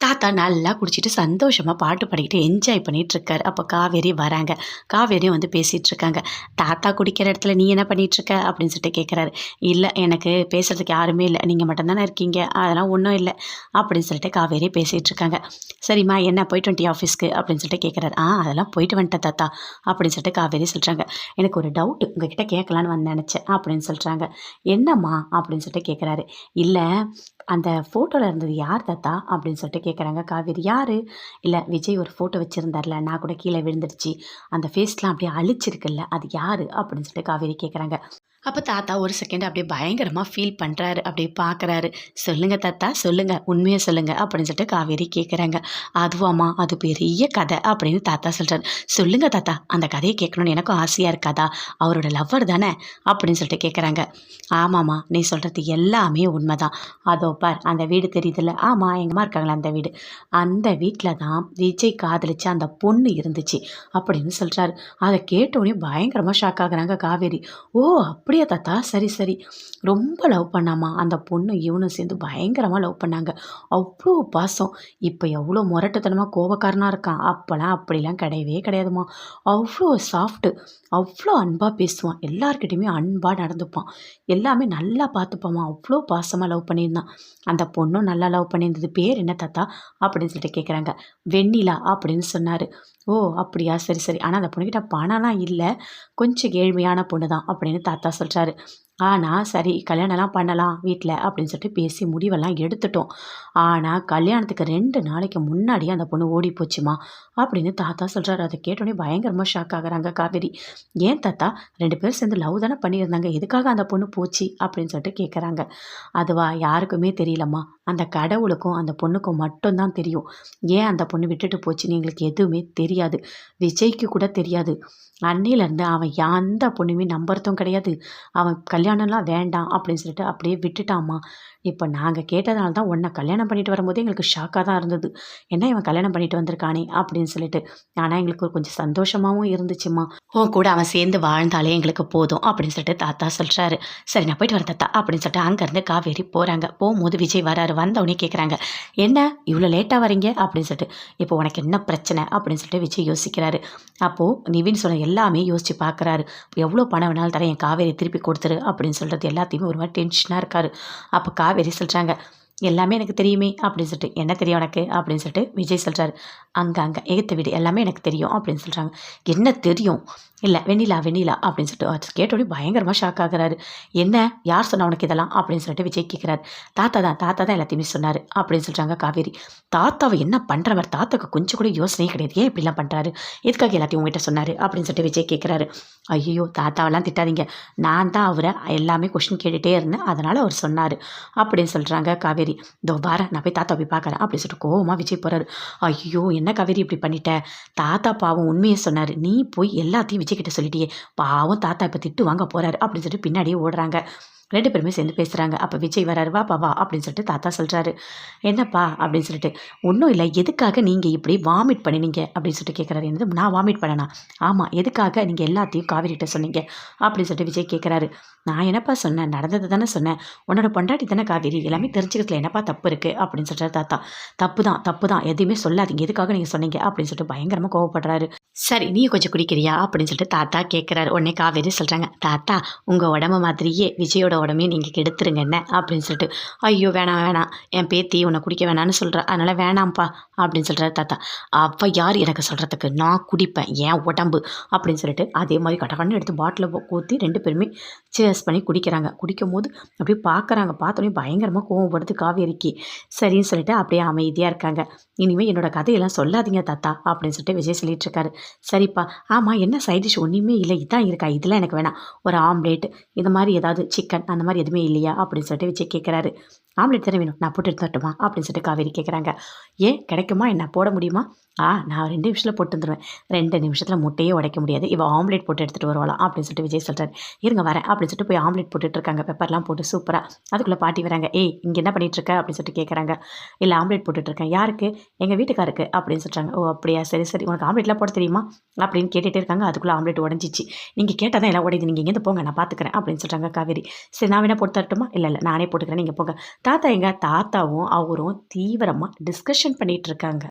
தாத்தா நல்லா குடிச்சிட்டு சந்தோஷமாக பாட்டு பாடிக்கிட்டு என்ஜாய் பண்ணிகிட்ருக்காரு இருக்காரு அப்போ காவேரி வராங்க. காவேரியும் வந்து பேசிகிட்ருக்காங்க தாத்தா குடிக்கிற இடத்துல நீ என்ன பண்ணிகிட்ருக்க அப்படின்னு சொல்லிட்டு கேட்குறாரு இல்லை எனக்கு பேசுகிறதுக்கு யாருமே இல்லை. நீங்கள் மட்டும்தானே இருக்கீங்க. அதெல்லாம் ஒன்றும் இல்லை. அப்படின்னு சொல்லிட்டு காவேரி பேசிகிட்ருக்காங்க சரிம்மா என்ன போயிட்டு வந்துட்டி ஆஃபீஸ்க்கு அப்படின்னு சொல்லிட்டு கேட்குறாரு ஆ அதெல்லாம் போயிட்டு வந்துட்டேன் தாத்தா. அப்படின்னு சொல்லிட்டு காவேரி சொல்கிறாங்க எனக்கு ஒரு டவுட் உங்ககிட்ட கேட்கலான்னு வந்து நினச்சேன். அப்படின்னு சொல்கிறாங்க என்னம்மா? அப்படின்னு சொல்லிட்டு கேட்குறாரு இல்லை அந்த ஃபோட்டோவில் இருந்தது யார் தாத்தா? அப்படின்னு சொல்லிட்டு கேட்குறாங்க காவேரி. யார்? இல்லை விஜய் ஒரு ஃபோட்டோ வச்சுருந்தார்ல நான் கூட கீழே விழுந்துருச்சு அந்த ஃபேஸ்லாம் அப்படியே அழிச்சிருக்குல்ல அது யார்? அப்படின்னு சொல்லிட்டு காவேரி கேட்குறாங்க அப்போ தாத்தா ஒரு செகண்ட் அப்படியே பயங்கரமாக ஃபீல் பண்ணுறாரு அப்படியே பார்க்குறாரு சொல்லுங்கள் தாத்தா சொல்லுங்கள் உண்மையை சொல்லுங்கள் அப்படின்னு சொல்லிட்டு காவேரி கேட்குறாங்க அதுவாம்மா அது பெரிய கதை. அப்படின்னு தாத்தா சொல்கிறாரு சொல்லுங்கள் தாத்தா அந்த கதையை கேட்கணும்னு எனக்கும் ஆசையாக இருக்காதா? அவரோட லவ்வர் தானே? அப்படின்னு சொல்லிட்டு கேட்குறாங்க ஆமாம்மா நீ சொல்கிறது எல்லாமே உண்மைதான். அதோ பார் அந்த வீடு தெரியுதுல்ல? ஆமாம் எங்கம்மா இருக்காங்களா அந்த வீடு? அந்த வீட்டில் தான் விஜய் காதலிச்சு அந்த பொண்ணு இருந்துச்சு. அப்படின்னு சொல்கிறாரு அதை கேட்டோடனே பயங்கரமாக ஷாக் ஆகுறாங்க காவேரி. ஓ அப்படி அப்படியா தாத்தா சரி சரி. ரொம்ப லவ் பண்ணாமா? அந்த பொண்ணு இவனும் சேர்ந்து பயங்கரமாக லவ் பண்ணாங்க. அவ்வளோ பாசம். இப்போ எவ்வளோ முரட்டத்தனமாக கோபக்காரனாக இருக்கான் அப்போல்லாம் அப்படிலாம் கிடையவே கிடையாதுமா. அவ்வளோ சாஃப்ட்டு அவ்வளோ அன்பாக பேசுவான். எல்லார்கிட்டையுமே அன்பாக நடந்துப்பான். எல்லாமே நல்லா பார்த்துப்பான் அவ்வளோ பாசமாக லவ் பண்ணியிருந்தான். அந்த பொண்ணும் நல்லா லவ் பண்ணியிருந்தது. பேர் என்ன தாத்தா? அப்படின்னு சொல்லிட்டு கேட்குறாங்க வெண்ணிலா அப்படின்னு சொன்னார். ஓ அப்படியா? சரி சரி. ஆனால் அந்த பொண்ணுக்கிட்ட பணம்லாம் இல்லை. கொஞ்சம் ஏழ்மையான பொண்ணு தான் அப்படின்னு தாத்தா சொல்கிறாரு ஆனால் சரி கல்யாணம்லாம் பண்ணலாம் வீட்டில் அப்படின்னு சொல்லிட்டு பேசி முடிவெல்லாம் எடுத்துட்டோம். ஆனால் கல்யாணத்துக்கு ரெண்டு நாளைக்கு முன்னாடியே அந்த பொண்ணு ஓடி போச்சுமா அப்படின்னு தாத்தா சொல்கிறாரு அதை கேட்டோடனே பயங்கரமாக ஷாக் ஆகுறாங்க காவேரி. ஏன் தாத்தா? ரெண்டு பேரும் சேர்ந்து லவ் தானே பண்ணியிருந்தாங்க. எதுக்காக அந்த பொண்ணு போச்சு அப்படின்னு சொல்லிட்டு கேட்குறாங்க அதுவா? யாருக்குமே தெரியலம்மா. அந்த கடவுளுக்கும் அந்த பொண்ணுக்கும் மட்டும்தான் தெரியும். ஏன் அந்த பொண்ணு விட்டுட்டு போச்சுன்னு எங்களுக்கு எதுவுமே தெரியாது. விஜய்க்கு கூட தெரியாது. அன்னையிலேருந்து அவன் எந்த பொண்ணுமே நம்புறதும் கிடையாது. அவன் கல்யாணம்லாம் வேண்டாம் அப்படின்னு சொல்லிட்டு அப்படியே விட்டுட்டாமா இப்போ நாங்கள் கேட்டதுனால தான் உன்னை கல்யாணம் பண்ணிட்டு வரும்போது எங்களுக்கு ஷாக்காக தான் இருந்தது. என்ன இவன் கல்யாணம் பண்ணிட்டு வந்திருக்கானே அப்படின்னு சொல்லிட்டு. ஆனால் எங்களுக்கு கொஞ்சம் சந்தோஷமாகவும் இருந்துச்சுமா உன் கூட அவன் சேர்ந்து வாழ்ந்தாலே எங்களுக்கு போதும் அப்படின்னு சொல்லிட்டு தாத்தா சொல்கிறாரு சரி நான் போயிட்டு வரேன் தாத்தா அப்படின்னு சொல்லிட்டு அங்கேருந்து காவேரி போகிறாங்க போகும்போது விஜய் வராரு. வந்தவொடனே கேட்குறாங்க என்ன? இவ்வளோ லேட்டாக வரீங்க? அப்படின்னு சொல்லிட்டு இப்போ உனக்கு என்ன பிரச்சனை? அப்படின்னு சொல்லிட்டு விஜய் யோசிக்கிறாரு. அப்போது நிவின் சொன்ன எல்லாமே யோசித்து பார்க்குறாரு எவ்வளோ பணம் வேணாலும் தரேன். என் காவேரி திருப்பி கொடுத்துரு அப்படின்னு அப்படின்னு சொல்கிறது எல்லாத்தையுமே ஒரு மாதிரி டென்ஷனாக இருக்கார். அப்போ காவேரி சொல்கிறாங்க எல்லாமே எனக்கு தெரியுமே அப்படின்னு சொல்லிட்டு என்ன தெரியும் உனக்கு? அப்படின்னு சொல்லிட்டு விஜய் சொல்கிறாரு அங்கே அங்கே ஏற்ற வீடு எல்லாமே எனக்கு தெரியும் அப்படின்னு சொல்கிறாங்க என்ன தெரியும்? இல்லை வெண்ணிலா வெண்ணிலா அப்படின்னு சொல்லிட்டு கேட்டோடனே பயங்கரமாக ஷாக் ஆகுறாரு. என்ன? யார் சொன்னா உனக்கு இதெல்லாம்? அப்படின்னு சொல்லிட்டு விஜய் கேட்குறாரு தாத்தா தான் தாத்தா தான் எல்லாத்தையுமே சொன்னார் அப்படின்னு சொல்கிறாங்க காவேரி. தாத்தாவை என்ன பண்ணுறவர் தாத்தாவுக்கு கொஞ்சம் கூட யோசனையே கிடையாது. ஏன் இப்படிலாம் பண்ணுறாரு எதுக்காக எல்லாத்தையும் உங்ககிட்ட சொன்னார்? அப்படின்னு சொல்லிட்டு விஜய் கேட்குறாரு ஐயோ தாத்தாவெல்லாம் திட்டாதீங்க. நான் தான் அவரை எல்லாமே கொஷின் கேட்டுகிட்டே இருந்தேன். அதனால் அவர் சொன்னார். அப்படின்னு சொல்கிறாங்க காவேரி. இதோ நான் போய் தாத்தா போய் பார்க்குறேன். அப்படின்னு சொல்லிட்டு கோவமாக விஜய் போகிறாரு ஐயோ என்ன காவேரி இப்படி பண்ணிட்ட? தாத்தா பாவம் உண்மையை சொன்னார். நீ போய் எல்லாத்தையும் விஜய் கிட்ட சொல்லிட்டியே. பாவம் தாத்தா இப்போ திட்டு வாங்க போகிறாரு அப்படின்னு சொல்லிட்டு பின்னாடியே ஓடுறாங்க. ரெண்டு பேருமே சேர்ந்து பேசுகிறாங்க அப்போ விஜய் வராரு வா வா அப்படின்னு சொல்லிட்டு தாத்தா சொல்கிறாரு என்னப்பா அப்படின்னு சொல்லிட்டு ஒன்றும் இல்லை எதுக்காக நீங்கள் இப்படி வாமிட் பண்ணினீங்க? அப்படின்னு சொல்லிட்டு கேட்குறாரு என்னது நான் வாமிட் பண்ணனா? ஆமாம் எதுக்காக நீங்கள் எல்லாத்தையும் காவிரிகிட்ட சொன்னீங்க? அப்படின்னு சொல்லிட்டு விஜய் கேட்குறாரு நான் என்னப்பா சொன்னேன்? நடந்தது தானே சொன்னேன். உன்னோட பொண்டாட்டி தானே காவேரி? எல்லாமே தெரிஞ்சுக்கிறதுல என்னப்பா தப்பு இருக்குது அப்படின்னு சொல்கிறார் தாத்தா. தப்பு தான் தப்பு தான். எதுவுமே சொல்லாதீங்க. எதுக்காக நீங்கள் சொன்னீங்க? அப்படின்னு சொல்லிட்டு பயங்கரமாக கோவப்படுறாரு. சரி நீ கொஞ்சம் குடிக்கிறியா? அப்படின்னு சொல்லிட்டு தாத்தா கேட்குறாரு உடனே காவேரி சொல்கிறாங்க தாத்தா உங்கள் உடம்பு மாதிரியே விஜயோட உடம்பையும் நீங்கள் கெடுத்துருங்க என்ன? அப்படின்னு சொல்லிட்டு ஐயோ வேணாம் வேணாம். என் பேத்தி உன்னை குடிக்க வேணாம்னு சொல்கிறா அதனால் வேணாம்ப்பா. அப்படின்னு சொல்கிறாரு தாத்தா. அப்போ யார் எனக்கு சொல்கிறதுக்கு நான் குடிப்பேன். என் உடம்பு. அப்படின்னு சொல்லிட்டு அதே மாதிரி கடகடன்னு எடுத்து பாட்டில் ஊற்றி ரெண்டு பேருமே சேர்ஸ் பண்ணி குடிக்கிறாங்க. குடிக்கும் போது அப்படியே பார்க்குறாங்க பார்த்தோன்னே பயங்கரமாக கோவப்படுது காவேரிக்கு. சரின்னு சொல்லிட்டு அப்படியே அமைதியாக இருக்காங்க. இனிமேல் என்னோட கதையெல்லாம் சொல்லாதீங்க தாத்தா. அப்படின்னு சொல்லிட்டு விஜய் சொல்லிட்டு இருக்காரு. சரிப்பா. ஆமாம் என்ன சைட் டிஷ் ஒன்றுமே இல்லை. இதான் இருக்கா? இதெல்லாம் எனக்கு வேணாம். ஒரு ஆம்லேட் இது மாதிரி ஏதாவது சிக்கன் அந்த மாதிரி எதுவுமே இல்லையா அப்படின்னு சொல்லிட்டு விஜய் கேட்குறாரு ஆம்லெட் தானே வேணும்? நான் போட்டு எடுத்துட்டுமா அப்படின்னு சொல்லிட்டு காவேரி கேட்குறாங்க ஏன்? கிடைக்குமா? என்ன? போட முடியுமா? ஆ நான் ரெண்டு நிமிஷத்தில் போட்டு வந்துடுவேன் ரெண்டு நிமிஷத்தில் முட்டையே உடைக்க முடியாது. இவள் ஆம்லேட் போட்டு எடுத்துகிட்டு வருவாளாம் அப்படின்னு சொல்லிட்டு விஜய் சொல்கிறார் இருங்க வரேன். அப்படின்னு சொல்லிட்டு போய் ஆம்லேட் போட்டுட்ருக்காங்க பெப்பர்லாம் போட்டு சூப்பராக அதுக்குள்ளே பாட்டி வராங்க. ஏய் இங்கே என்ன பண்ணிகிட்ருக்க அப்படின்னு சொல்லிட்டு கேட்குறாங்க இல்லை ஆம்லேட் போட்டுட்ருக்கேன் யாருக்கு? எங்கள் வீட்டுக்காருக்கு. அப்படின்னு சொல்கிறாங்க ஓ அப்படியா? சரி சரி. உனக்கு ஆம்லேட்லாம் போட தெரியுமா? அப்படின்னு கேட்டுகிட்டே இருக்காங்க. அதுக்குள்ளே ஆம்லேட் உடஞ்சிச்சு. நீங்கள் கேட்டால் தான் எல்லாம் உடையுது. நீங்கள் இங்கேருந்து போங்க. நான் பார்த்துக்கிறேன் அப்படின்னு சொல்கிறாங்க காவேரி. சரி நான் வேணா போட்டு தரட்டுமா? இல்லை இல்லை நானே போட்டுக்கிறேன். நீங்கள் போங்க. தாத்தா எங்கள் தாத்தாவும் அவரும் தீவிரமாக டிஸ்கஷன் பண்ணிகிட்ருக்காங்க